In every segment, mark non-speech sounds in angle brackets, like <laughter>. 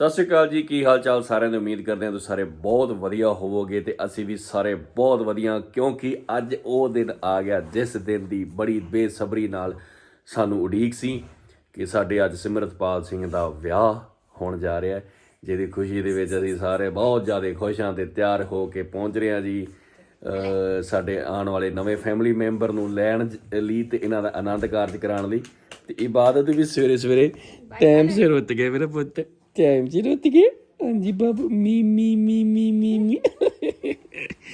ਸਤਿ ਸ਼੍ਰੀ ਅਕਾਲ ਜੀ ਕੀ ਹਾਲ ਚਾਲ ਸਾਰਿਆਂ ਦੀ? ਉਮੀਦ ਕਰਦੇ ਹਾਂ ਤੁਸੀਂ ਸਾਰੇ ਬਹੁਤ ਵਧੀਆ ਹੋਵੋਗੇ ਤੇ ਅਸੀਂ ਵੀ ਸਾਰੇ ਬਹੁਤ ਵਧੀਆ ਕਿਉਂਕਿ ਅੱਜ ਉਹ ਦਿਨ ਆ ਗਿਆ ਜਿਸ ਦਿਨ ਦੀ ਬੜੀ ਬੇਸਬਰੀ ਨਾਲ ਸਾਨੂੰ ਉਡੀਕ ਸੀ ਕਿ ਸਾਡੇ ਅੱਜ ਸਿਮਰਤਪਾਲ ਸਿੰਘ ਦਾ ਵਿਆਹ ਹੋਣ ਜਾ ਰਿਹਾ ਹੈ ਜਿਹਦੀ ਖੁਸ਼ੀ ਦੇ ਵਿੱਚ ਅਸੀਂ ਸਾਰੇ ਬਹੁਤ ਜ਼ਿਆਦਾ ਖੁਸ਼ ਹਾਂ ਤੇ ਤਿਆਰ ਹੋ ਕੇ ਪਹੁੰਚ ਰਹੇ ਹਾਂ ਜੀ। ਸਾਡੇ ਆਉਣ ਵਾਲੇ ਨਵੇਂ ਫੈਮਿਲੀ ਮੈਂਬਰ ਨੂੰ ਲੈਣ ਲਈ ਤੇ ਇਹਨਾਂ ਦਾ ਆਨੰਦ ਕਾਰਜ ਕਰਾਉਣ ਲਈ। ਤੇ ਇਬਾਦਤ ਵੀ ਸਵੇਰੇ ਸਵੇਰੇ ਟਾਈਮ ਸਿਰ ਉੱਠ ਗਏ ਮੇਰੇ ਪੁੱਤ। ਟਾਈਮ ਸਿਰ ਉੱਠ ਗਏ ਹਾਂਜੀ ਬਾਬੂ ਮੀ ਮੀ ਮੀ ਮੀ ਮੀ ਮੀ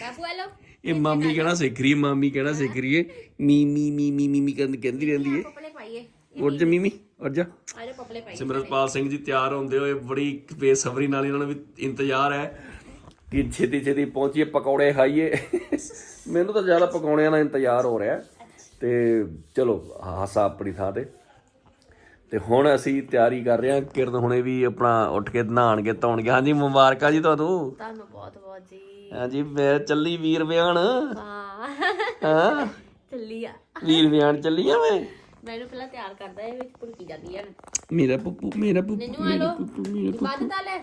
ਬਾਬੂ ਹਲੋ ਇਹ ਮਾਮੀ ਕਹਿਣਾ ਸਿੱਖ ਰਹੀ ਹੈ ਮਾਮੀ ਕਹਿਣਾ ਸਿੱਖ ਰਹੀ ਹੈ ਮੀ ਮੀ ਮੀ ਮੀ ਮੀ ਮੀ ਕਹਿੰਦੀ ਕਹਿੰਦੀ ਰਹਿੰਦੀ ਹੈ ਪਪਲੇ ਪਾਈਏ ਉੱਠ ਜਾ ਮੀਮੀ ਉੱਠ ਜਾ ਆਰੇ ਪਪਲੇ ਪਾਈਏ ਸਿਮਰਤਪਾਲ ਸਿੰਘ ਜੀ ਤਿਆਰ ਹੁੰਦੇ ਹੋਏ ਬੜੀ ਬੇਸਬਰੀ ਨਾਲ ਇਹਨਾਂ ਨੂੰ ਵੀ ਇੰਤਜ਼ਾਰ ਹੈ ਕਿ ਛੇਤੀ ਛੇਤੀ ਪਹੁੰਚੀਏ ਪਕੌੜੇ ਖਾਈਏ। ਮੈਨੂੰ ਤਾਂ ਜ਼ਿਆਦਾ ਪਕੌੜਿਆਂ ਦਾ ਇੰਤਜ਼ਾਰ ਹੋ ਰਿਹਾ ਹੈ। ਤੇ ਚਲੋ ਹਾਸਾ ਆਪਣੀ ਥਾਂ ਤੇ। ਤੇ ਹੁਣ ਅਸੀਂ ਤਿਆਰੀ ਕਰ ਰਹੇ ਹਾਂ। ਕਿਰਨ ਹੁਣੇ ਵੀ ਆਪਣਾ ਉੱਠ ਕੇ ਨਹਾਣਗੇ ਧੋਣਗੇ। ਹਾਂਜੀ ਮੁਬਾਰਕਾਂ ਜੀ ਤੁਹਾਨੂੰ। ਤੁਹਾਨੂੰ ਬਹੁਤ ਬਹੁਤ ਜੀ। ਹਾਂਜੀ ਮੈਂ ਚੱਲੀ ਵੀਰ ਵਿਆਹਣ। ਹਾਂ। ਹਾਂ। ਚੱਲੀ ਆ। ਵੀਰ ਵਿਆਹਣ ਚੱਲੀ ਆ ਮੈਂ? ਮੈਨੂੰ ਪਹਿਲਾਂ ਤਿਆਰ ਕਰਦਾ ਇਹ ਵਿੱਚ ਭੁੜਕੀ ਜਾਂਦੀ ਹੈ ਮੇਰਾ ਪੁੱਪੂ ਮੇਰਾ ਪੁੱਪੂ ਨੰਨੂ ਆ ਲੋ ਆ ਲੈ।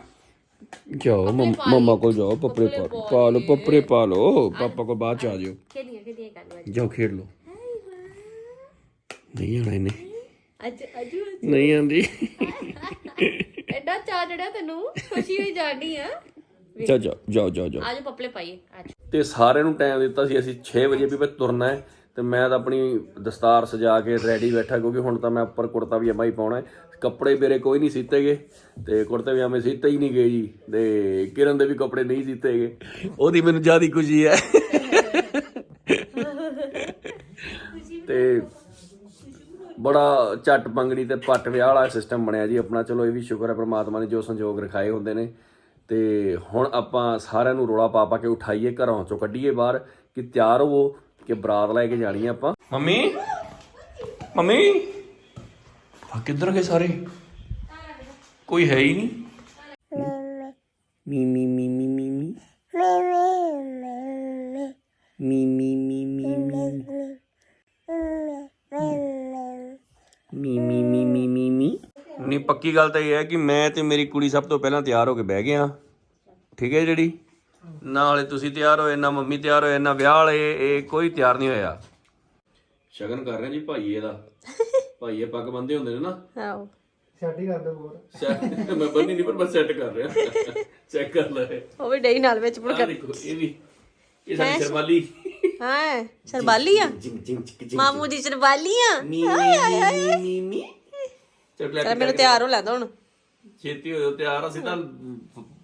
ਜਾਓ ਮੰਮਾ ਕੋਲ ਜਾਓ ਪੱਪੜੇ ਪਾ ਲਓ ਪਾ ਲਓ ਪੱਪੜੇ ਪਾ ਲਓ। ਪਾਪਾ ਕੋਲ ਬਾਅਦ ਚ ਆ ਜਾਓ। ਖੇਡੀਆਂ ਖੇਡੀਆਂ ਕਰ ਲਓ ਜਾਓ ਖੇਡ ਲਓ। ਨਹੀਂ ਆਣਾ ਇਹਨੇ। ਅੱਜ ਅੱਜ ਨਹੀਂ ਆਂਦੀ ਐਡਾ ਚਾਹ ਚੜਿਆ ਤੈਨੂੰ ਖੁਸ਼ੀ ਹੋਈ ਜਾਣੀ ਆ। ਜਾ ਜਾ ਜਾਓ ਜਾਓ ਜਾਓ ਆਜੋ ਪਪਲੇ ਪਾਈਏ ਅੱਜ ਤੇ ਸਾਰਿਆਂ ਨੂੰ ਟਾਈਮ ਦਿੱਤਾ ਸੀ ਅਸੀਂ 6 ਵਜੇ ਵੀ ਮੈਂ ਤੁਰਨਾ ਹੈ ਤੇ ਮੈਂ ਤਾਂ ਆਪਣੀ ਦਸਤਾਰ ਸਜਾ ਕੇ ਰੈਡੀ ਬੈਠਾ ਕਿਉਂਕਿ ਹੁਣ ਤਾਂ ਮੈਂ ਉੱਪਰ ਕੁੜਤਾ ਵੀ ਹੀ ਪਾਉਣਾ ਹੈ। ਕੱਪੜੇ ਮੇਰੇ ਕੋਈ ਨਹੀਂ ਸੀਤੇ ਗਏ ਤੇ ਕੁੜਤੇ ਪਜਾਮੇ ਸੀਤੇ ਹੀ ਨਹੀਂ ਗਏ ਜੀ ਤੇ ਕਿਰਨ ਦੇ ਵੀ ਕੱਪੜੇ ਨਹੀਂ ਸੀਤੇ ਗਏ ਉਹਦੀ ਮੈਨੂੰ ਜ਼ਿਆਦਾ ਖੁਸ਼ੀ ਹੈ। ਤੇ ਬੜਾ ਝੱਟ ਪੰਗੜੀ ਤੇ ਪੱਟ ਵਿਆਹ ਵਾਲਾ ਸਿਸਟਮ ਬਣਿਆ ਜੀ ਆਪਣਾ। ਚਲੋ ਇਹ ਵੀ ਸ਼ੁਕਰ ਹੈ ਪ੍ਰਮਾਤਮਾ ਨੇ ਜੋ ਸੰਜੋਗ ਰਖਾਏ ਹੁੰਦੇ ਨੇ। ਤੇ ਹੁਣ ਆਪਾਂ ਸਾਰਿਆਂ ਨੂੰ ਰੋਲਾ ਪਾ ਪਾ ਕੇ ਉਠਾਈਏ ਘਰੋਂ ਚੋਂ ਕੱਢੀਏ ਬਾਹਰ ਕਿ ਤਿਆਰ ਹੋਵੋ ਕਿ ਬਰਾਤ ਲੈ ਕੇ ਜਾਣੀ ਆ ਆਪਾਂ। ਮੰਮੀ ਮੰਮੀ ਆ ਕਿੱਧਰ ਗਏ ਸਾਰੇ? ਕੋਈ ਹੈ ਹੀ ਨਹੀਂ। ਮੀ ਮੀ ਮੀ ਮੀ ਮੀ ਮੀ। ਮੀ ਮੀ ਮੀ ਮੀ ਮੀ ਮੀ ਮੀ ਮੀ ਮੀ ਮੀ ਮੀ ਨਹੀਂ ਪੱਕੀ ਗੱਲ ਤਾਂ ਇਹ ਹੈ ਕਿ ਮੈਂ ਤੇ ਮੇਰੀ ਕੁੜੀ ਸਭ ਤੋਂ ਪਹਿਲਾਂ ਤਿਆਰ ਹੋ ਕੇ ਬਹਿ ਗਏ ਆ ਠੀਕ ਹੈ ਜਿਹੜੀ ਨਾਲੇ ਤੁਸੀਂ ਤਿਆਰ ਹੋਏ ਨਾ ਮੰਮੀ ਤਿਆਰ ਹੋਏ ਨਾ ਵਿਆਹ ਵਾਲੇ ਇਹ ਕੋਈ ਤਿਆਰ ਨਹੀਂ ਹੋਇਆ। ਸ਼ਗਨ ਕਰ ਰਹੇ ਜੀ ਭਾਈ ਇਹਦਾ। ਭਾਈ ਇਹ ਪੱਗ ਬੰਦੇ ਹੁੰਦੇ ਨੇ ਨਾ। ਆਓ ਸੈੱਟ ਮੈਂ ਬੰਨੀ ਨਹੀਂ ਪਰ ਮੈਂ ਸੈੱਟ ਕਰ ਰਿਹਾ। ਚੈੱਕ ਕਰ ਲੈ। ਉਹ ਵੀ ਡਈ ਨਾਲ ਵਿੱਚ ਆਹ ਦੇਖੋ ਇਹ ਵੀ ਇਹ ਸਾਡੀ ਸ਼ਰਮਾਲੀ ਹਾਂ? ਸਰਬਾਲੀ ਆ? ਮਾਮੂ ਦੀ ਸਰਬਾਲੀ ਆ? ਮੀ ਮੀ ਮੀ। ਮੀ ਚੱਲ ਮੈਨੂੰ ਤਿਆਰ ਹੋ ਲੈਂਦਾ ਹੁਣ। ਛੇਤੀ ਹੋ ਜਾਓ ਤਿਆਰ ਅਸੀਂ ਤਾਂ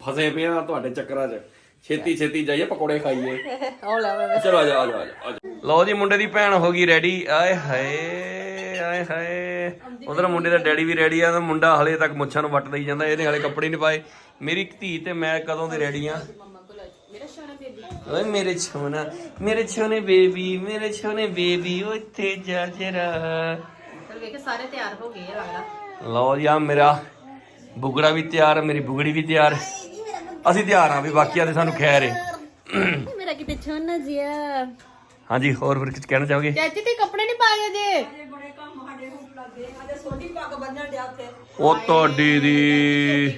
ਫਸੇ ਪਏ ਆ ਤੁਹਾਡੇ ਚੱਕਰਾਂ 'ਚ। ਛੇਤੀ ਛੇਤੀ ਜਾਈਏ ਪਕੌੜੇ ਖਾਈਏ। <laughs> ਹੋ ਲੈ ਚਲੋ ਆ ਜਾ ਆ ਜਾ ਆ ਜਾ, ਆ ਜਾ। ਲਓ ਜੀ ਮੁੰਡੇ ਦੀ ਭੈਣ ਹੋ ਗਈ ਰੈਡੀ ਆਏ ਹਾਏ ਆਏ ਹਾਏ। ਉਧਰ ਮੁੰਡੇ ਦਾ ਡੈਡੀ ਵੀ ਰੈਡੀ ਆ ਤੇ ਮੁੰਡਾ ਹਲੇ ਤੱਕ ਮੁੱਛਾਂ ਨੂੰ ਵੱਟ ਦੇਈ ਜਾਂਦਾ ਇਹਨੇ ਹਲੇ ਕੱਪੜੇ ਨਹੀਂ ਪਾਏ। ਮੇਰੀ ਧੀ ਤੇ ਮੈਂ ਕਦੋਂ ਦੇ ਰੈਡੀ ਆ? ਓਏ ਮੇਰੇ ਛੋਨਾ ਮੇਰੇ ਛੋਨੇ ਬੇਬੀ ਮੇਰੇ ਛੋਨੇ ਬੇਬੀ ਉੱਥੇ ਜਾ ਜਰਾ। ਚਲ ਵੇਖ ਸਾਰੇ ਤਿਆਰ ਹੋ ਗਏ ਆ ਲੱਗਦਾ। ਲਓ ਜੀ ਆ ਮੇਰਾ ਬੁਗੜਾ ਵੀ ਤਿਆਰ ਮੇਰੀ ਬੁਗੜੀ ਵੀ ਤਿਆਰ। ਅਸੀਂ ਤਿਆਰ ਆ ਵੀ ਬਾਕੀਆਂ ਦੇ ਸਾਨੂੰ ਖੈਰ ਏ। ਮੇਰਾ ਕਿਤੇ ਛੋਨਾ ਜਿਆ। ਹਾਂਜੀ ਹੋਰ ਫਿਰ ਕੁਝ ਕਹਿਣਾ ਚਾਹੋਗੇ? ਚਾਚੀ ਤੇ ਕੱਪੜੇ ਨਹੀਂ ਪਾਏ ਜੇ ਉਹ ਤੁਹਾਡੀ ਦੀ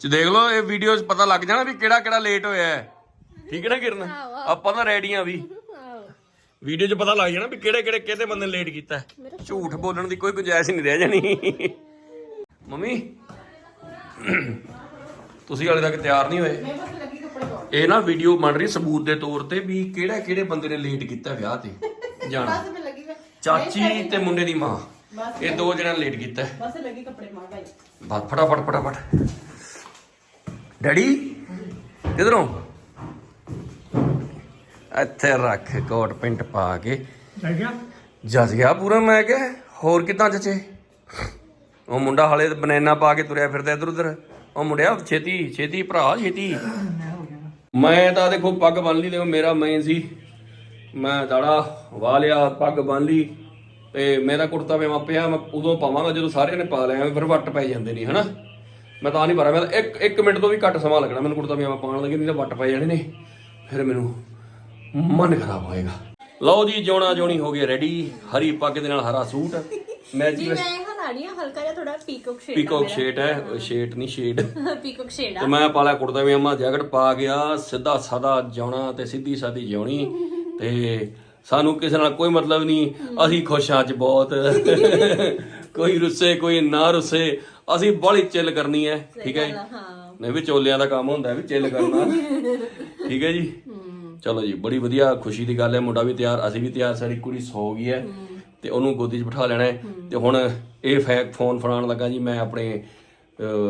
ਚ ਦੇਖ ਲਓ ਇਹ ਵੀਡੀਓ 'ਚ ਪਤਾ ਲੱਗ ਜਾਣਾ ਵੀ ਕਿਹੜਾ ਕਿਹੜਾ ਲੇਟ ਹੋਇਆ ਹੈ। ਠੀਕ ਹੈ ਨਾ ਕਿਰਨ? ਆਪਾਂ ਤਾਂ ਰੈਡੀ ਆ ਵੀ। ਵੀਡੀਓ 'ਚ ਪਤਾ ਲੱਗ ਜਾਣਾ ਵੀ ਕਿਹੜੇ ਕਿਹੜੇ ਕਿਹਦੇ ਬੰਦੇ ਨੇ ਲੇਟ ਕੀਤਾ। ਹੈ। ਝੂਠ ਬੋਲਣ ਦੀ ਕੋਈ ਗੁੰਜਾਇਸ਼ ਨਹੀਂ ਰਹਿ ਜਾਣੀ। ਮੰਮੀ ਤੁਸੀਂ ਹਾਲੇ ਤੱਕ ਤਿਆਰ ਨਹੀਂ ਹੋਏ। ਇਹ ਨਾ ਵੀਡੀਓ ਬਣ ਰਹੀ ਸਬੂਤ ਦੇ ਤੌਰ ਤੇ ਵੀ ਕਿਹੜਾ ਕਿਹੜੇ ਬੰਦੇ ਨੇ ਲੇਟ ਕੀਤਾ ਵਿਆਹ ਤੇ। ਜਾਣਾ। ਚਾਚੀ ਤੇ ਮੁੰਡੇ ਦੀ ਮਾਂ। ਇਹ ਦੋ ਜਣਾਂ ਨੇ ਲੇਟ ਕੀਤਾ। ਬਸ ਲੱਗੀ ਕੱਪੜੇ ਮਾਰ ਭਾਈ। ਬਸ ਫਟਾਫਟ ਫਟਾਫਟ। ਡੈਡੀ ਕਿਧਰੋਂ? ਇੱਥੇ ਰੱਖ ਕੋਟ ਪੈਂਟ ਪਾ ਕੇ। ਜੱਜ ਗਿਆ। ਪੂਰਾ ਮੈਂ ਕਿਹਾ ਹੋਰ ਕਿਦਾਂ ਜਚੇ? ਉਹ ਮੁੰਡਾ ਹਲੇ ਬਨੈਨਾ ਪਾ ਕੇ ਤੁਰਿਆ ਫਿਰਦਾ ਇਧਰ ਉਧਰ। ਉਹ ਮੁੰਡਿਆ ਛੇਤੀ ਛੇਤੀ ਭਰਾ ਛੇਤੀ। ਮੈਂ ਤਾਂ ਦੇਖੋ ਪੱਗ ਬੰਨ ਲਈ ਦੇਖੋ ਮੇਰਾ ਮੇਨ ਸੀ। ਮੈਂ ਦਾੜਾ ਵਾਹ ਲਿਆ ਪੱਗ ਬੰਨ ਲਈ। ਤੇ ਮੇਰਾ ਕੁੜਤਾ ਪਜਾਮਾ ਪਿਆ ਮੈਂ ਉਦੋਂ ਪਾਵਾਂਗਾ ਜਦੋਂ ਸਾਰਿਆਂ ਨੇ ਪਾ ਲਿਆ ਫਿਰ ਵੱਟ ਪੈ ਜਾਂਦੇ ਨਹੀਂ ਹਨਾ? ਮੈਂ ਤਾਂ ਨਹੀਂ ਭਰਾ ਮੈਂ ਇੱਕ ਇੱਕ ਮਿੰਟ ਤੋਂ ਵੀ ਘੱਟ ਸਮਾਂ ਲੱਗਣਾ ਮੈਨੂੰ ਕੁੜਤਾ ਪਜਾਮਾ ਪਾਉਣ ਲੱਗੇ ਨਹੀਂ ਤਾਂ ਵੱਟ ਪੈ ਜਾਣੇ ਨੇ। ਫਿਰ ਮੈਨੂੰ ਮਨ ਖਰਾਬ ਹੋਏਗਾ। ਲਓ ਜੀ ਜੋਣਾ ਜੋਣੀ ਹੋ ਗਈ ਰੈਡੀ ਹਰੀ ਪੱਗ ਦੇ ਨਾਲ ਹਰਾ ਸੂਟ। ਮੈਂ ਜੀ ਮੈਂ ਹਰਾ ਨਹੀਂ ਆ ਹਲਕਾ ਜਿਹਾ ਥੋੜਾ ਪੀਕੋਕ ਸ਼ੇਡ ਪੀਕੋਕ ਸ਼ੇਟ ਹੈ ਸ਼ੇਟ ਨਹੀਂ ਸ਼ੇਡ ਪੀਕੋਕ ਸ਼ੇਡ ਤੇ ਮੈਂ ਪਾਲਿਆ ਕੁੜਤਾ ਵੀ ਅੰਮਾ ਜੈਕਟ ਪਾ ਗਿਆ ਸਿੱਧਾ ਸਾਦਾ ਜਾਉਣਾ ਤੇ ਸਿੱਧੀ ਸਾਦੀ ਜਿਉਣੀ। ਤੇ ਸਾਨੂੰ ਕਿਸੇ ਨਾਲ ਕੋਈ ਮਤਲਬ ਨਹੀਂ ਅਸੀਂ ਖੁਸ਼ ਹਾਂ ਅੱਜ ਬਹੁਤ। ਕੋਈ ਰੁੱਸੇ ਕੋਈ ਨਾ ਰੁੱਸੇ ਅਸੀਂ ਬੜੀ ਚਿੱਲ ਕਰਨੀ ਹੈ ਠੀਕ ਹੈ ਜੀ? ਹਾਂ। ਨਹੀਂ ਵੀ ਚੋਲਿਆਂ ਦਾ ਕੰਮ ਹੁੰਦਾ ਵੀ ਚਿੱਲ ਕਰਨਾ। ਠੀਕ ਹੈ ਜੀ? ਚਲੋ ਜੀ ਬੜੀ ਵਧੀਆ ਖੁਸ਼ੀ ਦੀ ਗੱਲ ਹੈ ਮੁੰਡਾ ਵੀ ਤਿਆਰ ਅਸੀਂ ਵੀ ਤਿਆਰ ਸਾਡੀ ਕੁੜੀ ਸੌ ਗਈ ਹੈ ਤੇ ਉਹਨੂੰ ਗੋਦੀ 'ਚ ਬਿਠਾ ਲੈਣਾ ਹੈ। ਤੇ ਹੁਣ ਇਹ ਫੈਕ ਫੋਨ ਫੜਾਉਣ ਲੱਗਾ ਜੀ ਮੈਂ ਆਪਣੇ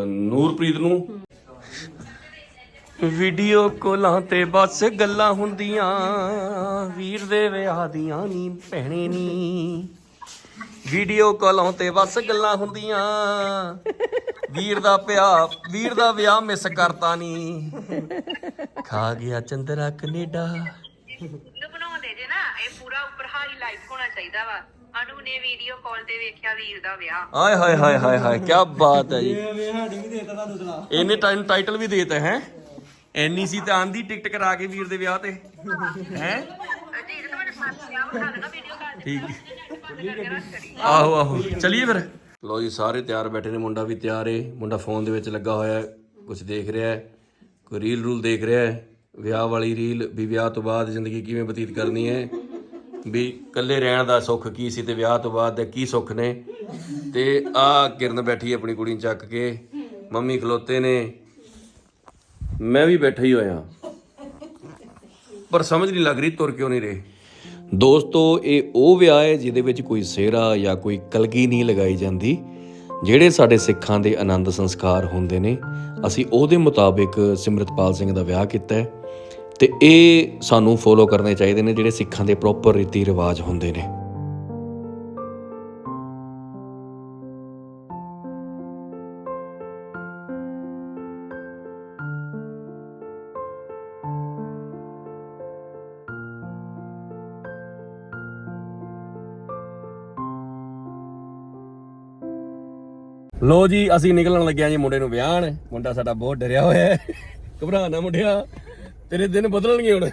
ਨੂਰਪ੍ਰੀਤ ਨੂੰ। ਵੀਡੀਓ ਕੋਲਾਂ ਤੇ ਬਸ ਗੱਲਾਂ ਹੁੰਦੀਆਂ ਵੀਰ ਦੇ ਵਿਆਹ ਦੀਆਂ ਨਹੀਂ ਭੈਣੇ ਨਹੀਂ ਵੀਡੀਓ ਕਾਲਾਂ ਤੇ ਬਸ ਗੱਲਾਂ ਹੁੰਦੀਆਂ ਵੀਰ ਦਾ ਪਿਆ ਵੀਰ ਦਾ ਵਿਆਹ ਮਿਸ ਕਰਤਾ ਨਹੀਂ ਖਾ ਗਿਆ ਚੰਦਰਾ ਕੈਨੇਡਾ। ਨੂੰ ਬਣਾਉਂਦੇ ਜੇ ਨਾ ਇਹ ਪੂਰਾ ਉੱਪਰ ਹਾਈਲਾਈਟ ਹੋਣਾ ਚਾਹੀਦਾ ਵਾ। ਅਨੂ ਨੇ ਵੀਡੀਓ ਕਾਲ ਤੇ ਵੇਖਿਆ ਵੀਰ ਦਾ ਵਿਆਹ। ਆਏ ਹਾਏ ਹਾਏ ਹਾਏ ਹਾਏ ਕੀ ਬਾਤ ਹੈ ਜੀ। ਇਹਨੇ ਟਾਈਮ ਟਾਈਟਲ ਵੀ ਦੇਤਾ ਹੈ। ਐਨੀ ਸੀ ਤਾਂ ਆਂਦੀ ਟਿਕਟ ਕਰਾ ਕੇ ਵੀਰ ਦੇ ਵਿਆਹ ਤੇ। ਹੈ? ਜੀ ਜਦੋਂ ਮੈਂ ਫਸ ਗਿਆ ਬਣਾ ਦੇਣਾ ਵੀਡੀਓ ਕਾਲ ਠੀਕ। ਬੰਦ ਕਰਕੇ ਰੱਖ ਕਰੀ। ਆਹੋ ਆਹੋ। ਚਲਿਏ ਫਿਰ। ਲੋ ਜੀ ਸਾਰੇ ਤਿਆਰ ਬੈਠੇ ਨੇ ਮੁੰਡਾ ਵੀ ਤਿਆਰ ਏ। ਮੁੰਡਾ ਫੋਨ ਦੇ ਵਿੱਚ ਲੱਗਾ ਹੋਇਆ ਹੈ ਕੁਝ ਦੇਖ ਰਿਹਾ ਹੈ। ਕੋਈ ਰੀਲ ਰੂਲ ਦੇਖ ਰਿਹਾ ਹੈ? ਵਿਆਹ ਵਾਲੀ ਰੀਲ ਵੀ ਵਿਆਹ ਤੋਂ ਬਾਅਦ ਜ਼ਿੰਦਗੀ ਕਿਵੇਂ ਬਤੀਤ ਕਰਨੀ ਹੈ? ਵੀ ਇਕੱਲੇ ਰਹਿਣ ਦਾ ਸੁੱਖ ਕੀ ਸੀ ਤੇ ਵਿਆਹ ਤੋਂ ਬਾਅਦ ਦੇ ਕੀ ਸੁੱਖ ਨੇ? ਤੇ ਆ ਕਿਰਨ ਬੈਠੀ ਆਪਣੀ ਕੁੜੀ ਨੂੰ ਚੱਕ ਕੇ, ਮੰਮੀ ਖਲੋਤੇ ਨੇ। ਮੈਂ ਵੀ ਬੈਠਾ ਹੀ ਹੋਇਆ। ਪਰ ਸਮਝ ਨਹੀਂ ਲੱਗ ਰਹੀ, ਤੁਰ ਕਿਉਂ ਨਹੀਂ ਰਹੇ? ਦੋਸਤੋ, ਇਹ ਉਹ ਵਿਆਹ ਹੈ ਜਿਹਦੇ ਵਿੱਚ ਕੋਈ ਸਿਹਰਾ ਜਾਂ ਕੋਈ ਕਲਗੀ ਨਹੀਂ ਲਗਾਈ ਜਾਂਦੀ। ਜਿਹੜੇ ਸਾਡੇ ਸਿੱਖਾਂ ਦੇ ਆਨੰਦ ਸੰਸਕਾਰ ਹੁੰਦੇ ਨੇ, ਅਸੀਂ ਉਹਦੇ ਮੁਤਾਬਿਕ ਸਿਮਰਤਪਾਲ ਸਿੰਘ ਦਾ ਵਿਆਹ ਕੀਤਾ ਹੈ ਤੇ ਇਹ ਸਾਨੂੰ ਫੋਲੋ ਕਰਨੇ ਚਾਹੀਦੇ ਨੇ ਜਿਹੜੇ ਸਿੱਖਾਂ ਦੇ ਪ੍ਰੋਪਰ ਰੀਤੀ ਰਿਵਾਜ ਹੁੰਦੇ ਨੇ। ਲੋ ਜੀ ਅਸੀਂ ਨਿਕਲਣ ਲੱਗਿਆ ਜੀ ਮੁੰਡੇ ਨੂੰ ਵਿਆਹਣ। ਮੁੰਡਾ ਸਾਡਾ ਬਹੁਤ ਡਰਿਆ ਹੋਇਆ ਹੈ। ਘਬਰਾ ਨਾ ਮੁੰਡਿਆ ਤੇਰੇ ਦਿਨ ਬਦਲਣਗੇ ਹੁਣ।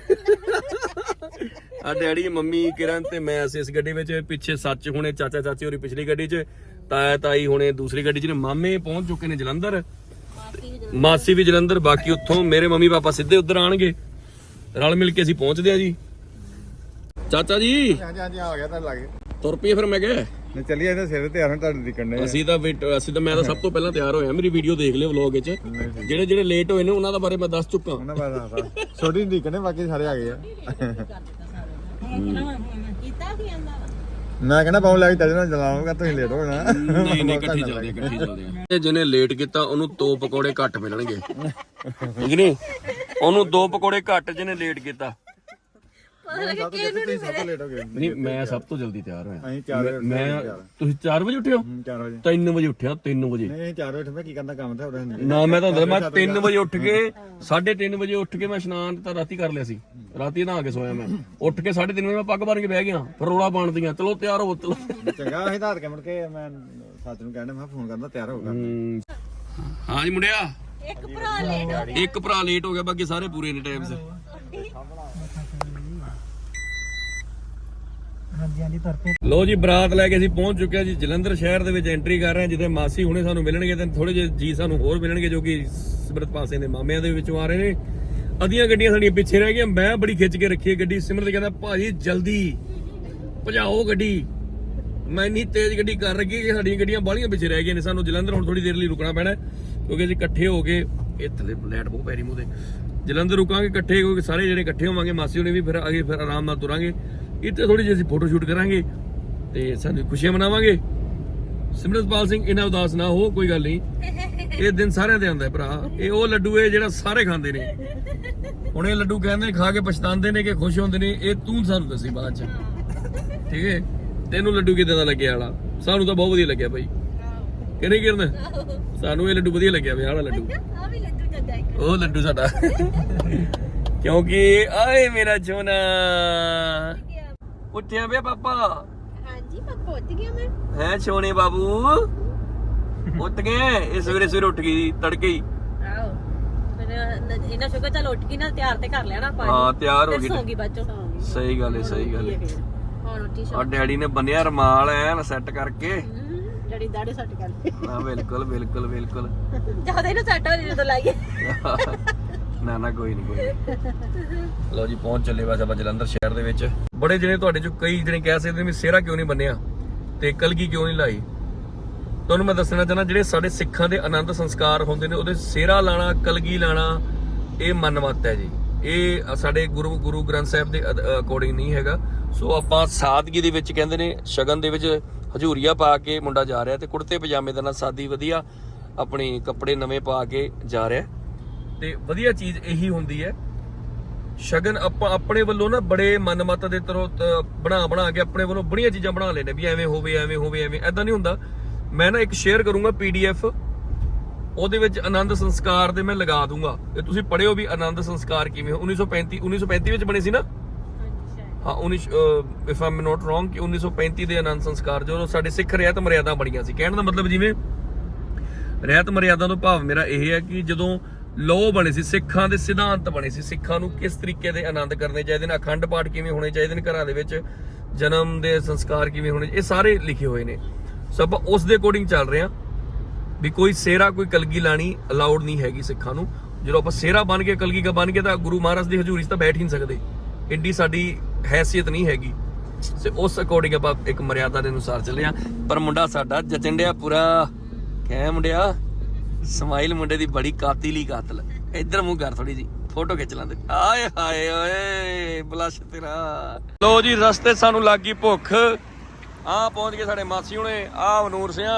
ਆ ਡੈਡੀ ਮੰਮੀ ਕਿਰਨ ਤੇ ਮੈਂ ਅਸੀਂ ਇਸ ਗੱਡੀ ਵਿੱਚ ਪਿੱਛੇ ਸੱਚ ਹੁਣੇ ਚਾਚਾ ਚਾਚੀ ਹੋਰੀ ਪਿਛਲੀ ਗੱਡੀ 'ਚ ਤਾਇਆ ਤਾਈ ਹੁਣੇ ਦੂਸਰੀ ਗੱਡੀ 'ਚ ਨੇ। ਮਾਮੇ ਪਹੁੰਚ ਚੁੱਕੇ ਨੇ ਜਲੰਧਰ। ਮਾਸੀ ਵੀ ਜਲੰਧਰ। ਬਾਕੀ ਉੱਥੋਂ ਮੇਰੇ ਮੰਮੀ ਪਾਪਾ ਸਿੱਧੇ ਉੱਧਰ ਆਣਗੇ। ਰਲ ਮਿਲ ਕੇ ਅਸੀਂ ਪਹੁੰਚਦੇ ਆ ਜੀ। ਚਾਚਾ ਜੀ ਹਾਂਜੀ ਹਾਂਜੀ ਆ ਗਿਆ ਤਾਂ ਲੱਗੇ ਤੁਰ ਪਈਏ ਫਿਰ ਮੈਂ ਕਿਹਾ। ਨੇ ਚੱਲੀਏ ਇਹਦੇ ਸਿਰ ਤੇ ਹੋਣ ਤੁਹਾਡੇ ਦਿਕਣ ਨੇ ਅਸੀਂ ਤਾਂ ਵੇਟ ਅਸੀਂ ਤਾਂ ਮੈਂ ਤਾਂ ਸਭ ਤੋਂ ਪਹਿਲਾਂ ਤਿਆਰ ਹੋਇਆ ਮੇਰੀ ਵੀਡੀਓ ਦੇਖ ਲਿਓ ਵਲੌਗ ਵਿੱਚ। ਜਿਹੜੇ ਜਿਹੜੇ ਲੇਟ ਹੋਏ ਨੇ ਉਹਨਾਂ ਦਾ ਬਾਰੇ ਮੈਂ ਦੱਸ ਚੁੱਕਾ। ਉਹਨਾਂ ਛੋਟੀ ਬਾਕੀ ਸਾਰੇ ਆ ਗਏ ਆ। ਮੈਂ ਕਹਿੰਦਾ ਪਾਉ ਲੈ ਕੇ ਚੱਲ ਜਾਣਾ ਜਲਾਉਂਗਾ ਤੁਸੀਂ ਲੇਟ ਹੋ ਜਾਣਾ ਨਹੀਂ ਨਹੀਂ ਇਕੱਠੀ ਚੱਲਦੇ ਇਕੱਠੀ ਚੱਲਦੇ। ਤੇ ਜਿਹਨੇ ਲੇਟ ਕੀਤਾ ਉਹਨੂੰ ਦੋ ਪਕੌੜੇ ਘੱਟ ਮਿਲਣਗੇ। ਠੀਕ ਨਹੀਂ ਉਹਨੂੰ ਦੋ ਪਕੌੜੇ ਘੱਟ ਜਿਹਨੇ ਲੇਟ ਕੀਤਾ। ਤੁਸੀਂ ਸਭ ਤੋਂ ਲੇਟ ਹੋ ਗਏ। ਨਹੀਂ ਮੈਂ ਸਭ ਤੋਂ ਜਲਦੀ ਤਿਆਰ ਹੋਇਆ। ਅਸੀਂ 4 ਵਜੇ ਮੈਂ ਤੁਸੀਂ 4 ਵਜੇ ਉੱਠੇ ਹੋ? 4 ਵਜੇ। 3 ਵਜੇ ਉੱਠਿਆ 3 ਵਜੇ। ਨਹੀਂ 4 ਵਜੇ ਮੈਂ ਕੀ ਕਰਨਾ ਕੰਮ ਤੇ ਨਹੀਂ। ਨਾ ਮੈਂ ਤਾਂ ਦੱਸ ਮੈਂ 3 ਵਜੇ ਉੱਠ ਕੇ 3:30 ਵਜੇ ਉੱਠ ਕੇ ਮੈਂ ਇਸ਼ਨਾਨ ਤਾਂ ਰਾਤੀ ਕਰ ਲਿਆ ਸੀ। ਰਾਤੀ ਨਹਾ ਕੇ ਸੋਇਆ ਮੈਂ। ਉੱਠ ਕੇ 3:30 ਵਜੇ ਮੈਂ ਪੱਗ ਬੰਨ ਕੇ ਬਹਿ ਗਿਆ ਫਿਰ ਰੋਲਾ ਪਾਣਦੀਆਂ ਚਲੋ ਤਿਆਰ ਹੋ ਚਲੋ। ਚੰਗਾ ਅਸੀਂ ਧਾਰ ਕੇ ਮੁੜ ਕੇ ਮੈਂ ਸੱਚ ਨੂੰ ਕਹਿਣਾ ਮੈਂ ਫੋਨ ਕਰਦਾ ਤਿਆਰ ਹੋ ਗਿਆ। ਹਾਂਜੀ ਮੁੰਡਿਆ। ਇੱਕ ਭਰਾ ਲੇਟ ਇੱਕ ਭਰਾ ਲੇਟ ਹੋ ਗਿਆ ਬਾਕੀ ਸਾਰੇ ਪੂਰੇ ਨੇ ਟਾਈਮ ਸੇ ਲੋ ਜੀ ਬਰਾਤ ਲੈ ਕੇ ਅਸੀਂ ਪਹੁੰਚ ਚੁੱਕੇ ਹਾਂ ਜੀ ਜਲੰਧਰ ਸ਼ਹਿਰ ਦੇ ਵਿੱਚ ਐਂਟਰੀ ਕਰ ਰਹੇ ਹਾਂ ਜਿੱਥੇ ਮਾਸੀ ਹੁਣੇ ਸਾਨੂੰ ਮਿਲਣਗੇ ਤੇ ਥੋੜੇ ਜਿਹੇ ਜੀ ਸਾਨੂੰ ਹੋਰ ਮਿਲਣਗੇ ਜੋ ਕਿ ਸਿਮਰਤ ਪਾਸੇ ਦੇ ਮਾਮਿਆਂ ਦੇ ਵਿੱਚੋਂ ਆ ਰਹੇ ਨੇ। ਅਧੀਆਂ ਗੱਡੀਆਂ ਸਾਡੀਆਂ ਪਿੱਛੇ ਰਹਿ ਗਈਆਂ ਮੈਂ ਬੜੀ ਖਿੱਚ ਕੇ ਰੱਖੀ ਹੈ ਗੱਡੀ। ਸਿਮਰਤ ਕਹਿੰਦਾ ਭਾਜੀ ਜਲਦੀ ਭਜਾਓ ਗੱਡੀ। ਮੈਂ ਇੰਨੀ ਤੇਜ਼ ਗੱਡੀ ਕਰ ਰਹੀ ਕਿ ਸਾਡੀਆਂ ਗੱਡੀਆਂ ਬਾਹਲੀਆਂ ਪਿੱਛੇ ਰਹਿ ਗਈਆਂ ਨੇ। ਸਾਨੂੰ ਜਲੰਧਰ ਹੁਣ ਥੋੜੀ ਦੇਰ ਲਈ ਰੁਕਣਾ ਪੈਣਾ ਹੈ, ਕਿਉਂਕਿ ਅਸੀਂ ਇਕੱਠੇ ਹੋ ਕੇ ਇਹ ਥੱਲੇ ਲੈਟ ਬਹੁਤ ਪੈ ਰਹੀ ਮੂੰਹ ਤੇ। ਜਲੰਧਰ ਰੁਕਾਂਗੇ ਇਕੱਠੇ ਕਿਉਂਕਿ ਸਾਰੇ ਜਿਹੜੇ ਇਕੱਠੇ ਹੋਵਾਂਗੇ ਮਾਸੀ ਹੋਣੇ ਵੀ ਫਿਰ ਅੱਗੇ ਫਿਰ ਆਰਾਮ ਨਾਲ ਤੁਰਾਂਗੇ। ਇੱਥੇ ਥੋੜੀ ਜਿਹੀ ਅਸੀਂ ਫੋਟੋ ਸ਼ੂਟ ਕਰਾਂਗੇ ਤੇ ਸਾਨੂੰ ਖੁਸ਼ੀਆਂ ਮਨਾਵਾਂਗੇ। ਸਿਮਰਤਪਾਲ ਸਿੰਘ ਇਹਨਾਂ ਉਦਾਸ ਨਾ ਹੋ ਕੋਈ ਗੱਲ ਨਹੀਂ। ਇਹ ਦਿਨ ਸਾਰਿਆਂ ਦੇ ਆਉਂਦਾ ਭਰਾ। ਇਹ ਉਹ ਲੱਡੂ ਹੈ ਜਿਹੜਾ ਸਾਰੇ ਖਾਂਦੇ ਨੇ। ਹੁਣ ਇਹ ਲੱਡੂ ਕਹਿੰਦੇ ਖਾ ਕੇ ਪਛਤਾਉਂਦੇ ਨੇ ਕਿ ਖੁਸ਼ ਹੁੰਦੇ ਨੇ ਇਹ ਤੂੰ ਸਾਨੂੰ ਦੱਸੀ ਬਾਅਦ ਚ। ਠੀਕ ਹੈ? ਤੈਨੂੰ ਲੱਡੂ ਕਿਦਾਂ ਦਾ ਲੱਗਿਆ ਵਾਲਾ ਸਾਨੂੰ ਤਾਂ ਬਹੁਤ ਵਧੀਆ ਲੱਗਿਆ ਭਾਈ। ਕਿਹਨੇ ਕਿਰਨ? ਸਾਨੂੰ ਇਹ ਲੱਡੂ ਵਧੀਆ ਲੱਗਿਆ ਵਿਆਹ ਵਾਲਾ ਲੱਡੂ। ਆ ਵੀ ਲੱਡੂ ਇੱਕ ਉਹ ਲੱਡੂ ਸਾਡਾ। ਕਿਉਂਕਿ ਆਏ ਮੇਰਾ ਚੋਨਾ। ਉੱਠਿਆ ਪਿਆ ਪਾਪਾ? ਹਾਂਜੀ ਮੈਂ ਪਹੁੰਚ ਗਿਆ ਮੈਂ। ਹੈ ਛੋਨੇ ਬਾਬੂ? ਉੱਠ ਗਏ? ਇਹ ਸਵੇਰੇ ਸਵੇਰੇ ਉੱਠ ਗਈ ਤੜਕੇ ਹੀ। ਆਓ ਫਿਰ ਇਹਨਾਂ ਸ਼ੁਕਰ ਚੱਲ ਉੱਠ ਗਈ ਨਾ ਤਿਆਰ ਤੇ ਕਰ ਲਿਆ ਨਾ ਆਪਾਂ। ਹਾਂ ਤਿਆਰ ਹੋ ਗਈ। ਸੌਂਗੀ ਬਾਅਦ ਚੋਂ। ਸਹੀ ਗੱਲ ਹੈ ਸਹੀ ਗੱਲ ਹੈ ਹੁਣ ਉੱਠੀ ਆ ਡੈਡੀ ਨੇ ਬੰਨਿਆ ਰਮਾਲ ਐਨ ਸੈੱਟ ਕਰਕੇ। ਡੜੀ ਦਾੜੇ ਸੱਟ ਕਰ ਲਈ ਹਾਂ ਬਿਲਕੁਲ ਬਿਲਕੁਲ ਬਿਲਕੁਲ। ਜ਼ਿਆਦਾ ਇਹਨੂੰ ਸੱਟ ਹੋ ਜਦੋਂ ਲਾਈਏ <laughs> ਨਾ ਨਾ ਕੋਈ ਨਹੀਂ ਕੋਈ ਨੀ। ਲਓ ਜੀ, ਪਹੁੰਚ ਚੱਲੇ ਬਸ ਆਪਾਂ ਜਲੰਧਰ ਸ਼ਹਿਰ ਦੇ ਵਿੱਚ। ਬੜੇ ਜਿਹੜੇ ਤੁਹਾਡੇ ਚੋਂ ਕਈ ਜਿਹੜੇ ਕਹਿ ਸਕਦੇ ਨੇ ਵੀ ਸਿਹਰਾ ਕਿਉਂ ਨਹੀਂ ਬੰਨਿਆ ਤੇ ਕਲਗੀ ਕਿਉਂ ਨਹੀਂ ਲਾਈ? ਤੁਹਾਨੂੰ ਮੈਂ ਦੱਸਣਾ ਚਾਹੁੰਦਾ, ਜਿਹੜੇ ਸਾਡੇ ਸਿੱਖਾਂ ਦੇ ਆਨੰਦ ਸੰਸਕਾਰ ਹੁੰਦੇ ਨੇ, ਉਹਦੇ ਸਿਹਰਾ ਲਾਣਾ, ਕਲਗੀ ਲਾਣਾ, ਇਹ ਮਨਮਤ ਹੈ ਜੀ। ਇਹ ਸਾਡੇ ਗੁਰੂ ਗੁਰੂ ਗ੍ਰੰਥ ਸਾਹਿਬ ਦੇ ਅਕੋਰਡਿੰਗ ਨਹੀਂ ਹੈਗਾ। ਸੋ ਆਪਾਂ ਸਾਦਗੀ ਦੇ ਵਿੱਚ ਕਹਿੰਦੇ ਨੇ, ਸ਼ਗਨ ਦੇ ਵਿੱਚ ਹਜੂਰੀਆ ਪਾ ਕੇ ਮੁੰਡਾ ਜਾ ਰਿਹਾ ਤੇ ਕੁੜਤੇ ਪਜਾਮੇ ਦੇ ਨਾਲ ਸਾਦੀ ਵਧੀਆ ਆਪਣੀ ਕੱਪੜੇ ਨਵੇਂ ਪਾ ਕੇ ਜਾ ਰਿਹਾ। ਤੇ ਵਧੀਆ ਚੀਜ਼ ਇਹੀ ਹੁੰਦੀ ਹੈ। ਸ਼ਗਨ ਆਪਾਂ ਆਪਣੇ ਵੱਲੋਂ ਨਾ ਬੜੇ ਮਨਮਤ ਦੇ ਤਰੋ ਤ- ਬਣਾ ਬਣਾ ਕੇ ਆਪਣੇ ਵੱਲੋਂ ਬੜੀਆਂ ਚੀਜ਼ਾਂ ਬਣਾ ਲੈਨੇ ਵੀ ਐਵੇਂ ਹੋਵੇ ਐਵੇਂ ਹੋਵੇ, ਐਵੇਂ। ਐਦਾਂ ਨਹੀਂ ਹੁੰਦਾ। ਮੈਂ ਨਾ ਇੱਕ ਸ਼ੇਅਰ ਕਰੂੰਗਾ ਪੀਡੀਐਫ ਉਹਦੇ ਵਿੱਚ ਆਨੰਦ ਸੰਸਕਾਰ ਦੇ ਮੈਂ ਲਗਾ ਦੂੰਗਾ। ਤੇ ਤੁਸੀਂ ਪੜਿਓ ਵੀ ਆਨੰਦ ਸੰਸਕਾਰ ਕਿਵੇਂ 1935 1935 ਵਿੱਚ ਬਣੇ ਸੀ ਨਾ? ਹਾਂ 19 ਇਫ ਆਮ ਨਾਟ ਰੋਂਗ ਕਿ 1935 ਦੇ ਆਨੰਦ ਸੰਸਕਾਰ ਜਦੋਂ ਸਾਡੇ ਸਿੱਖ ਰਿਆਤ ਮਰਿਆਦਾ ਬਣੀਆਂ ਸੀ। ਕਹਿਣ ਦਾ ਮਤਲਬ ਜਿਵੇਂ ਰਹਿਤ ਮਰਿਆਦਾ ਤੋਂ ਭਾਵ ਮੇਰਾ ਇਹ ਹੈ ਕਿ ਜਦੋਂ ਲੋ ਬਣੇ ਸੀ, ਸਿੱਖਾਂ ਦੇ ਸਿਧਾਂਤ ਬਣੇ ਸੀ, ਸਿੱਖਾਂ ਨੂੰ ਕਿਸ ਤਰੀਕੇ ਦੇ ਆਨੰਦ ਕਰਨੇ ਚਾਹੀਦੇ ਨੇ, ਅਖੰਡ ਪਾਠ ਕਿਵੇਂ ਹੋਣੇ ਚਾਹੀਦੇ ਨੇ ਘਰਾਂ ਦੇ ਵਿੱਚ, ਜਨਮ ਦੇ ਸੰਸਕਾਰ ਕਿਵੇਂ ਹੋਣੇ, ਇਹ ਸਾਰੇ ਲਿਖੇ ਹੋਏ ਨੇ। ਸੋ ਆਪਾਂ ਉਸ ਦੇ ਅਕੋਰਡਿੰਗ ਚੱਲ ਰਹੇ ਹਾਂ ਵੀ ਕੋਈ ਸੇਰਾ, ਕੋਈ ਕਲਗੀ ਲਾਣੀ ਅਲਾਉਡ ਨਹੀਂ ਹੈਗੀ ਸਿੱਖਾਂ ਨੂੰ। ਜਦੋਂ ਆਪਾਂ ਸੇਰਾ ਬਣ ਕੇ, ਕਲਗੀ ਕਾ ਬਣ ਕੇ ਤਾਂ ਗੁਰੂ ਮਹਾਰਾਜ ਦੀ ਹਜ਼ੂਰੀ 'ਚ ਤਾਂ ਬੈਠ ਹੀ ਨਹੀਂ ਸਕਦੇ। ਐਡੀ ਸਾਡੀ ਹੈਸੀਅਤ ਨਹੀਂ ਹੈਗੀ। ਤੇ ਉਸ ਅਕੋਰਡਿੰਗ ਆਪਾਂ ਇੱਕ ਮਰਿਆਦਾ ਦੇ ਅਨੁਸਾਰ ਚੱਲੇ ਆ ਪਰ ਮੁੰਡਾ ਸਾਡਾ ਜਚੰਡਿਆ ਪੂਰਾ ਕਹਿ ਮੁੰਡਿਆ। ਸਮਾਈਲ ਮੁੰਡੇ ਦੀ ਬੜੀ ਕਾਤਿਲੀ ਕਾਤਲ। ਇੱਧਰ ਮੂੰਹ ਕਰ ਥੋੜੀ ਜੀ ਫੋਟੋ ਖਿੱਚ ਲਾਂਦੇ ਆਏ ਹਾਏ ਓਏ ਬਲਸ਼ ਤੇਰਾ। ਲੋ ਜੀ ਰਸਤੇ ਸਾਨੂੰ ਲੱਗੀ ਭੁੱਖ। ਆ ਪਹੁੰਚ ਗਏ ਸਾਡੇ ਮਾਸੀ ਹੁਣੇ ਆ ਵਨੂਰ ਸਿਆ।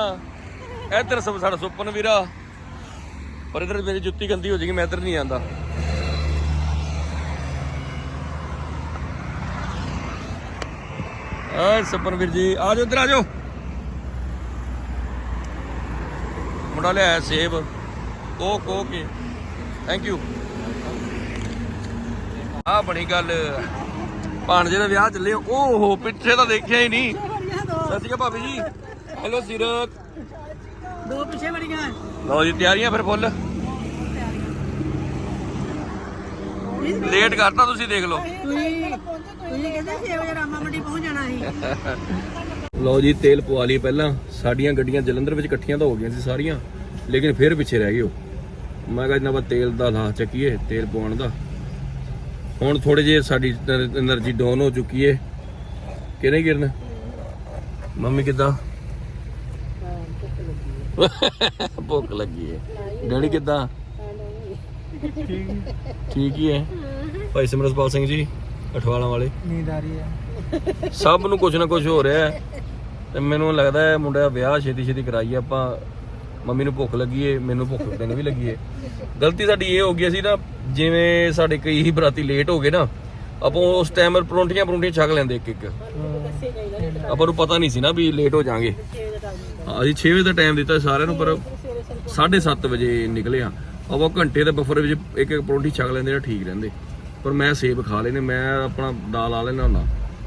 ਇੱਧਰ ਸਭ ਸਾਡਾ ਸੁਪਨ ਵੀਰਾ। ਪਰ ਇੱਧਰ ਮੇਰੀ ਜੁੱਤੀ ਗੰਦੀ ਹੋ ਜਾਏਗੀ ਮੈਂ ਇੱਧਰ ਨਹੀਂ ਆਂਦਾ। ਓਏ ਸੁਪਨ ਵੀਰ ਜੀ ਆ ਜਾਓ ਇੱਧਰ ਆ ਜਾਓ ਮੁੰਡਾ ਲਿਆਇਆ ਸੇਬ। ਕੋ ਕੋ ਕੇ। ਥੈਂਕ ਯੂ ਆ ਬਣੀ ਗੱਲ। ਭਾਣਜੇ ਦਾ ਵਿਆਹ ਚੱਲੇ ਓਹੋ ਪਿੱਛੇ ਤਾਂ ਦੇਖਿਆ ਹੀ ਨਹੀਂ। ਸਤਿ ਸ਼੍ਰੀ ਅਕਾਲ ਭਾਬੀ ਜੀ। ਹੈਲੋ ਸਿਰਤ। ਦੋ ਪਿੱਛੇ ਬੜੀਆਂ। ਲਓ ਜੀ ਤਿਆਰੀਆਂ ਫਿਰ ਫੁੱਲ। ਲੇਟ ਕਰਤਾ ਤੁਸੀਂ ਦੇਖ ਲਓ। ਤੁਸੀਂ ਤੁਸੀਂ ਕਹਿੰਦੇ 6 ਵਜੇ ਰਾਮਾ ਮੰਡੀ ਪਹੁੰਚ ਜਾਣਾ ਸੀ। ਲਓ ਜੀ ਤੇਲ ਪਵਾ ਲਈ ਪਹਿਲਾਂ। ਸਾਡੀਆਂ ਗੱਡੀਆਂ ਜਲੰਧਰ ਵਿੱਚ ਇਕੱਠੀਆਂ ਤਾਂ ਹੋ ਗਈਆਂ ਸੀ ਸਾਰੀਆਂ ਲੇਕਿਨ ਫਿਰ ਪਿੱਛੇ ਰਹਿ ਗਏ ਉਹ। ਮੈਂ ਕਿਹਾ ਜਨਾਬ ਤੇਲ ਦਾ ਲਾ ਚੱਕੀਏ ਤੇਲ ਪਵਾਉਣ ਦਾ। ਹੁਣ ਥੋੜੇ ਜੇ ਸਾਡੀ એનર્ਜੀ ਡਾਊਨ ਹੋ ਚੁੱਕੀ ਏ। ਕਿਹਨੇ ਗਿਰਨ ਮੰਮੀ ਕਿਦਾਂ? ਭੁੱਖ ਲੱਗੀ ਏ। ਡੈਡੀ ਕਿਦਾਂ? ਠੀਕ ਹੀ ਹੈ ਭਾਈ ਸਿਮਰਤਪਾਲ ਸਿੰਘ ਜੀ ਅਠਵਾਲਾਂ ਵਾਲੇ। ਨੀਂਦ ਆ ਰਹੀ ਹੈ ਸਭ ਨੂੰ ਕੁਝ ਨਾ ਕੁਝ ਹੋ ਰਿਹਾ ਹੈ ਤੇ ਮੈਨੂੰ ਲੱਗਦਾ ਹੈ ਮੁੰਡਾ ਵਿਆਹ ਛੇਤੀ ਛੇਤੀ ਕਰਾਈਏ, ਆਪਾਂ ਮੰਮੀ ਨੂੰ ਭੁੱਖ ਲੱਗੀ ਏ ਮੈਨੂੰ ਭੁੱਖ ਤੈਨੂੰ ਵੀ ਲੱਗੀ ਏ ਗਲਤੀ ਸਾਡੀ ਇਹ ਹੋ ਗਈ ਸੀ ਨਾ ਜਿਵੇਂ ਸਾਡੇ ਕਈ ਹੀ ਬਰਾਤੀ ਲੇਟ ਹੋ ਗਏ ਨਾ, ਆਪਾਂ ਉਸ ਟਾਈਮ ਪਰੌਂਠੀਆਂ ਪਰੌਂਠੀਆਂ ਛਕ ਲੈਂਦੇ ਇੱਕ ਇੱਕ। ਆਪਾਂ ਨੂੰ ਪਤਾ ਨਹੀਂ ਸੀ ਨਾ ਵੀ ਲੇਟ ਹੋ ਜਾਾਂਗੇ ਅਸੀਂ 6 ਵਜੇ ਦਾ ਟਾਈਮ ਦਿੱਤਾ ਸਾਰਿਆਂ ਨੂੰ, ਪਰ 7:30 ਵਜੇ ਨਿਕਲੇ ਆ ਆਪਾਂ ਘੰਟੇ ਦੇ ਬਫਰ ਵਿੱਚ ਇੱਕ ਇੱਕ ਪਰੌਂਠੀ ਛਕ ਲੈਂਦੇ ਨਾ ਠੀਕ ਰਹਿੰਦੇ। ਪਰ ਮੈਂ ਸੇਬ ਖਾ ਲੈਨੇ, ਮੈਂ ਆਪਣਾ ਦਾਲ ਆ ਲੈਣਾ ਹੁੰਦਾ।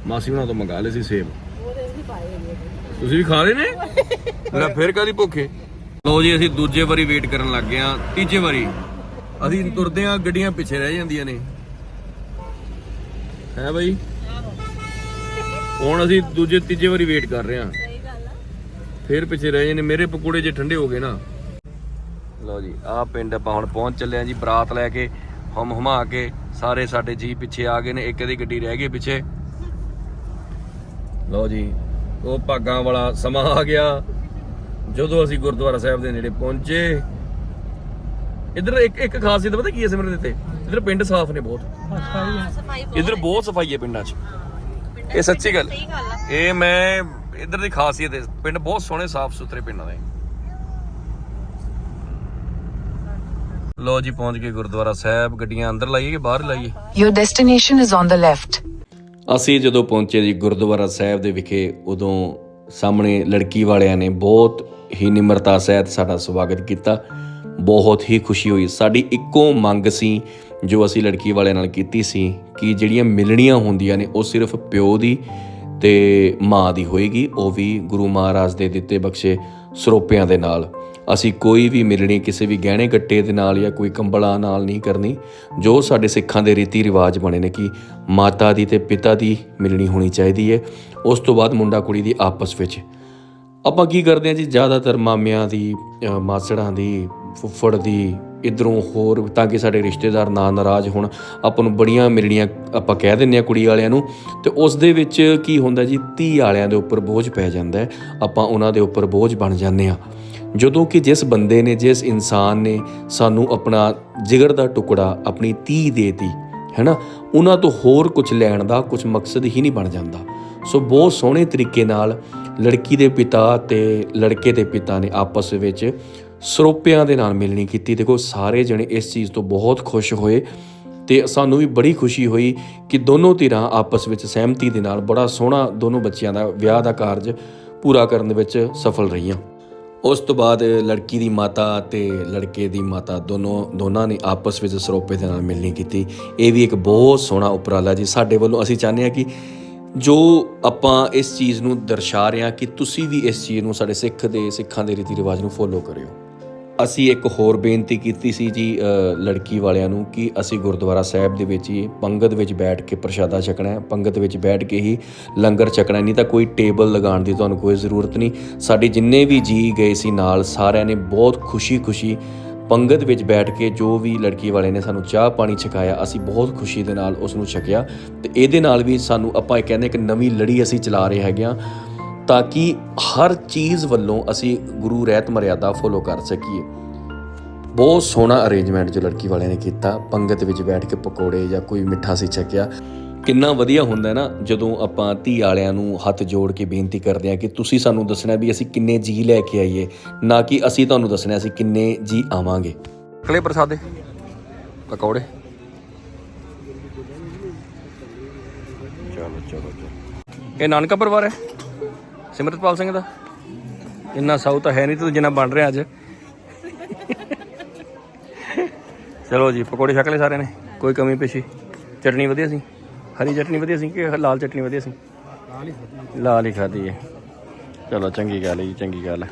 ਮਾਸੀ ਹੁਣਾਂ ਤੋਂ ਮੰਗਾ ਲਏ ਸੀ ਸੇਬ। ਤੁਸੀਂ ਵੀ ਖਾ ਲਏ ਨੇ? ਲੈ ਫਿਰ ਕਾਦੀ ਭੁੱਖੇ ਲੋ ਜੀ, ਅਸੀਂ ਦੂਜੇ ਵਾਰੀ ਵੇਟ ਕਰਨ ਲੱਗ ਗਏ ਆ ਤੀਜੇ ਵਾਰੀ। ਅਸੀਂ ਤੁਰਦੇ ਆ ਗੱਡੀਆਂ ਪਿੱਛੇ ਰਹਿ ਜਾਂਦੀਆਂ ਨੇ। ਹੈ ਬਾਈ? ਹੁਣ ਅਸੀਂ ਦੂਜੇ, ਤੀਜੇ ਵਾਰੀ ਵੇਟ ਕਰ ਰਹੇ ਆ ਫਿਰ ਪਿੱਛੇ ਰਹਿ ਜਾਂਦੇ ਮੇਰੇ ਪਕੌੜੇ ਜੇ ਠੰਡੇ ਹੋ ਗਏ ਨਾ। ਲਓ ਜੀ, ਆਹ ਪਿੰਡ ਆਪਾਂ ਹੁਣ ਪਹੁੰਚ ਚੱਲੇ ਆ ਜੀ, ਬਰਾਤ ਲੈ ਕੇ, ਹਮ ਹਮਾ ਕੇ, ਸਾਰੇ ਸਾਡੇ ਜੀ ਪਿੱਛੇ ਆ ਗਏ ਨੇ, ਇੱਕ ਦੀ ਗੱਡੀ ਰਹਿ ਗਈ ਪਿੱਛੇ। ਲਓ ਜੀ ਉਹ ਭਾਗਾਂ ਵਾਲਾ ਸਮਾਂ ਆ ਗਿਆ। ਜਦੋਂ ਅਸੀਂ ਗੁਰਦੁਆਰਾ ਸਾਹਿਬ ਦੇ ਨੇੜੇ ਪਹੁੰਚੇ ਇੱਧਰ ਇੱਕ ਇੱਕ ਖਾਸੀਅਤ ਪਤਾ ਕੀ ਹੈ ਸਿਮਰਨ ਦਿੱਤੇ ਇੱਧਰ ਪਿੰਡ ਸਾਫ਼ ਨੇ ਬਹੁਤ। ਇੱਧਰ ਬਹੁਤ ਸਫ਼ਾਈ ਹੈ ਪਿੰਡਾਂ 'ਚ। ਇਹ ਸੱਚੀ ਗੱਲ। ਇਹ ਮੈਂ ਇੱਧਰ ਦੀ ਖਾਸੀਅਤ ਹੈ। ਪਿੰਡ ਬਹੁਤ ਸੋਹਣੇ ਸਾਫ਼ ਸੁਥਰੇ ਪਿੰਡਾਂ ਦੇ। ਲੋ ਜੀ ਪਹੁੰਚ ਗਏ ਗੁਰਦੁਆਰਾ ਸਾਹਿਬ। ਗੱਡੀਆਂ ਅੰਦਰ ਲਾਈਏ ਕਿ ਬਾਹਰ ਲਾਈਏ? Your destination is on the left. ਅਸੀਂ ਜਦੋਂ ਪਹੁੰਚੇ ਜੀ ਗੁਰਦੁਆਰਾ ਸਾਹਿਬ ਦੇ ਵਿਖੇ, ਉਦੋਂ ਸਾਹਮਣੇ ਲੜਕੀ ਵਾਲਿਆਂ ਨੇ ਬਹੁਤ ਹੀ ਨਿਮਰਤਾ ਸਹਿਤ ਸਾਡਾ ਸਵਾਗਤ ਕੀਤਾ। ਬਹੁਤ ਹੀ ਖੁਸ਼ੀ ਹੋਈ। ਸਾਡੀ ਇੱਕੋ ਮੰਗ ਸੀ, ਜੋ ਅਸੀਂ ਲੜਕੀ ਵਾਲਿਆਂ ਨਾਲ ਕੀਤੀ ਸੀ, ਕਿ ਜਿਹੜੀਆਂ ਮਿਲਣੀਆਂ ਹੁੰਦੀਆਂ ਨੇ, ਉਹ ਸਿਰਫ ਪਿਓ ਦੀ ਤੇ ਮਾਂ ਦੀ ਹੋਏਗੀ, ਉਹ ਵੀ ਗੁਰੂ ਮਹਾਰਾਜ ਦੇ ਦਿੱਤੇ ਬਖਸ਼ੇ ਸਰੋਪਿਆਂ ਦੇ ਨਾਲ। ਅਸੀਂ ਕੋਈ ਵੀ ਮਿਲਣੀ ਕਿਸੇ ਵੀ ਗਹਿਣੇ ਗੱਟੇ ਦੇ ਨਾਲ ਜਾਂ ਕੋਈ ਕੰਬਲਾਂ ਨਾਲ ਨਹੀਂ ਕਰਨੀ ਜੋ ਸਾਡੇ ਸਿੱਖਾਂ ਦੇ ਰੀਤੀ ਰਿਵਾਜ ਬਣੇ ਨੇ ਕਿ ਮਾਤਾ ਦੀ ਤੇ ਪਿਤਾ ਦੀ ਮਿਲਣੀ ਹੋਣੀ ਚਾਹੀਦੀ ਹੈ ਉਸ ਤੋਂ ਬਾਅਦ ਮੁੰਡਾ ਕੁੜੀ ਦੀ ਆਪਸ ਵਿੱਚ। ਆਪਾਂ ਕੀ ਕਰਦੇ ਹਾਂ ਜੀ? ਜ਼ਿਆਦਾਤਰ ਮਾਮਿਆਂ ਦੀ ਅ, ਮਾਸੜਾਂ ਦੀ ਫੁੱਫੜ ਦੀ ਇਧਰੋਂ ਹੋਰ ਤਾਂ ਕਿ ਸਾਡੇ ਰਿਸ਼ਤੇਦਾਰ ਨਾ ਨਾਰਾਜ਼ ਹੋਣ ਆਪਾਂ ਨੂੰ ਬੜੀਆਂ ਮਿਲਣੀਆਂ ਆਪਾਂ ਕਹਿ ਦਿੰਦੇ ਆ ਕੁੜੀ ਵਾਲਿਆਂ ਨੂੰ ਤੇ ਉਸ ਦੇ ਵਿੱਚ ਕੀ ਹੁੰਦਾ ਜੀ? ਧੀ ਵਾਲਿਆਂ ਦੇ ਉੱਪਰ ਬੋਝ ਪੈ ਜਾਂਦਾ ਆਪਾਂ ਉਹਨਾਂ ਦੇ ਉੱਪਰ ਬੋਝ ਬਣ ਜਾਂਦੇ ਆ ਜਦੋਂ ਕਿ ਜਿਸ ਬੰਦੇ ਨੇ, ਜਿਸ ਇਨਸਾਨ ਨੇ ਸਾਨੂੰ ਆਪਣਾ ਜਿਗਰ ਦਾ ਟੁਕੜਾ, ਆਪਣੀ ਧੀ ਦੇਤੀ, ਹੈਨਾ, ਉਹਨਾਂ ਤੋਂ ਹੋਰ ਕੁਝ ਲੈਣ ਦਾ ਕੁਝ ਮਕਸਦ ਹੀ ਨਹੀਂ ਬਣ ਜਾਂਦਾ। ਸੋ ਬਹੁਤ ਸੋਹਣੇ ਤਰੀਕੇ ਨਾਲ ਲੜਕੀ ਦੇ ਪਿਤਾ ਤੇ ਲੜਕੇ ਦੇ ਪਿਤਾ ਨੇ ਆਪਸ ਵਿੱਚ ਸਰੋਪਿਆਂ ਦੇ ਨਾਲ ਮਿਲਣੀ ਕੀਤੀ। ਦੇਖੋ, ਸਾਰੇ ਜਣੇ ਇਸ ਚੀਜ਼ ਤੋਂ ਬਹੁਤ ਖੁਸ਼ ਹੋਏ ਤੇ ਸਾਨੂੰ ਵੀ ਬੜੀ ਖੁਸ਼ੀ ਹੋਈ ਕਿ ਦੋਨੋਂ ਧਿਰਾਂ ਆਪਸ ਵਿੱਚ ਸਹਿਮਤੀ ਦੇ ਨਾਲ ਬੜਾ ਸੋਹਣਾ ਦੋਨੋਂ ਬੱਚਿਆਂ ਦਾ ਵਿਆਹ ਦਾ ਕਾਰਜ ਪੂਰਾ ਕਰਨ ਦੇ ਵਿੱਚ ਸਫਲ ਰਹੀਆਂ। ਉਸ ਤੋਂ ਬਾਅਦ ਲੜਕੀ ਦੀ ਮਾਤਾ ਤੇ ਲੜਕੇ ਦੀ ਮਾਤਾ ਦੋਨੋਂ, ਦੋਨਾਂ ਨੇ ਆਪਸ ਵਿੱਚ ਸਰੋਪੇ ਦੇ ਨਾਲ ਮਿਲਣੀ ਕੀਤੀ। ਇਹ ਵੀ ਇੱਕ ਬਹੁਤ ਸੋਹਣਾ ਉਪਰਾਲਾ ਜੀ। ਸਾਡੇ ਵੱਲੋਂ ਅਸੀਂ ਚਾਹੁੰਦੇ ਹਾਂ ਕਿ ਜੋ ਆਪਾਂ ਇਸ ਚੀਜ਼ ਨੂੰ ਦਰਸਾ ਰਹੇ ਹਾਂ ਕਿ ਤੁਸੀਂ ਵੀ ਇਸ ਚੀਜ਼ ਨੂੰ ਸਾਡੇ ਸਿੱਖ ਦੇ, ਸਿੱਖਾਂ ਦੇ ਰੀਤੀ ਰਿਵਾਜ ਨੂੰ ਫੋਲੋ ਕਰਿਓ। ਅਸੀਂ ਇੱਕ ਹੋਰ ਬੇਨਤੀ ਕੀਤੀ ਸੀ ਜੀ ਲੜਕੀ ਵਾਲਿਆਂ ਨੂੰ ਕਿ ਅਸੀਂ ਗੁਰਦੁਆਰਾ ਸਾਹਿਬ ਦੇ ਵਿੱਚ ਹੀ ਪੰਗਤ ਵਿੱਚ ਬੈਠ ਕੇ ਪ੍ਰਸ਼ਾਦਾ ਛਕਣਾ ਹੈ। ਪੰਗਤ ਵਿੱਚ ਬੈਠ ਕੇ ਹੀ ਲੰਗਰ ਛਕਣਾ ਨਹੀਂ ਤਾਂ ਕੋਈ ਟੇਬਲ ਲਗਾਉਣ ਦੀ ਤੁਹਾਨੂੰ ਕੋਈ ਜ਼ਰੂਰਤ ਨਹੀਂ। ਸਾਡੇ ਜਿੰਨੇ ਵੀ ਜੀ ਗਏ ਸੀ ਨਾਲ, ਸਾਰਿਆਂ ਨੇ ਬਹੁਤ ਖੁਸ਼ੀ-ਖੁਸ਼ੀ ਪੰਗਤ ਵਿੱਚ ਬੈਠ ਕੇ ਜੋ ਵੀ ਲੜਕੀ ਵਾਲੇ ਨੇ ਸਾਨੂੰ ਚਾਹ ਪਾਣੀ ਛਕਾਇਆ, ਅਸੀਂ ਬਹੁਤ ਖੁਸ਼ੀ ਦੇ ਨਾਲ ਉਸ ਨੂੰ ਛਕਿਆ। ਤੇ ਇਹਦੇ ਨਾਲ ਵੀ ਸਾਨੂੰ ਆਪਾਂ ਇਹ ਕਹਿੰਦੇ ਇੱਕ ਨਵੀਂ ਲੜੀ ਅਸੀਂ ਚਲਾ ਰਹੇ ਹੈਗੇ ਹਾਂ। ਤਾਂ ਕਿ ਹਰ ਚੀਜ਼ ਵੱਲੋਂ ਅਸੀਂ ਗੁਰੂ ਰਹਿਤ ਮਰਿਆਦਾ ਫੋਲੋ ਕਰ ਸਕੀਏ। ਬਹੁਤ ਸੋਹਣਾ ਅਰੇਂਜਮੈਂਟ ਜੋ ਲੜਕੀ ਵਾਲਿਆਂ ਨੇ ਕੀਤਾ। ਪੰਗਤ ਵਿੱਚ ਬੈਠ ਕੇ ਪਕੌੜੇ ਜਾਂ ਕੋਈ ਮਿੱਠਾ ਸੀ ਛਕਿਆ। ਕਿੰਨਾ ਵਧੀਆ ਹੁੰਦਾ ਨਾ, ਜਦੋਂ ਆਪਾਂ ਧੀ ਵਾਲਿਆਂ ਨੂੰ ਹੱਥ ਜੋੜ ਕੇ ਬੇਨਤੀ ਕਰਦੇ ਹਾਂ ਕਿ ਤੁਸੀਂ ਸਾਨੂੰ ਦੱਸਣਾ ਵੀ ਅਸੀਂ ਕਿੰਨੇ ਜੀ ਲੈ ਕੇ ਆਈਏ, ਨਾ ਕਿ ਅਸੀਂ ਤੁਹਾਨੂੰ ਦੱਸਣਾ ਅਸੀਂ ਕਿੰਨੇ ਜੀ ਆਵਾਂਗੇ। ਕਲੇ ਪ੍ਰਸਾਦੇ, ਪਕੌੜੇ। ਚਲੋ ਚਲੋ ਚਲੋ। ਇਹ ਨਾਨਕਾ ਪਰਿਵਾਰ ਹੈ? ਸਿਮਰਤਪਾਲ ਸਿੰਘ ਦਾ? ਇੰਨਾ ਸਾਊ ਤਾਂ ਹੈ ਨਹੀਂ ਤੂੰ ਜਿੰਨਾ ਬਣ ਰਿਹਾ ਅੱਜ। ਚਲੋ ਜੀ ਪਕੌੜੇ ਛਕ ਲਏ ਸਾਰਿਆਂ ਨੇ। ਕੋਈ ਕਮੀ ਪੇਸ਼ੀ? ਚਟਨੀ ਵਧੀਆ ਸੀ? ਹਰੀ ਚਟਨੀ ਵਧੀਆ ਸੀ ਕਿ ਲਾਲ ਚਟਨੀ ਵਧੀਆ ਸੀ? ਲਾਲ ਹੀ ਖਾਧੀ ਹੈ। ਚਲੋ ਚੰਗੀ ਗੱਲ ਹੈ ਜੀ ਚੰਗੀ ਗੱਲ ਹੈ।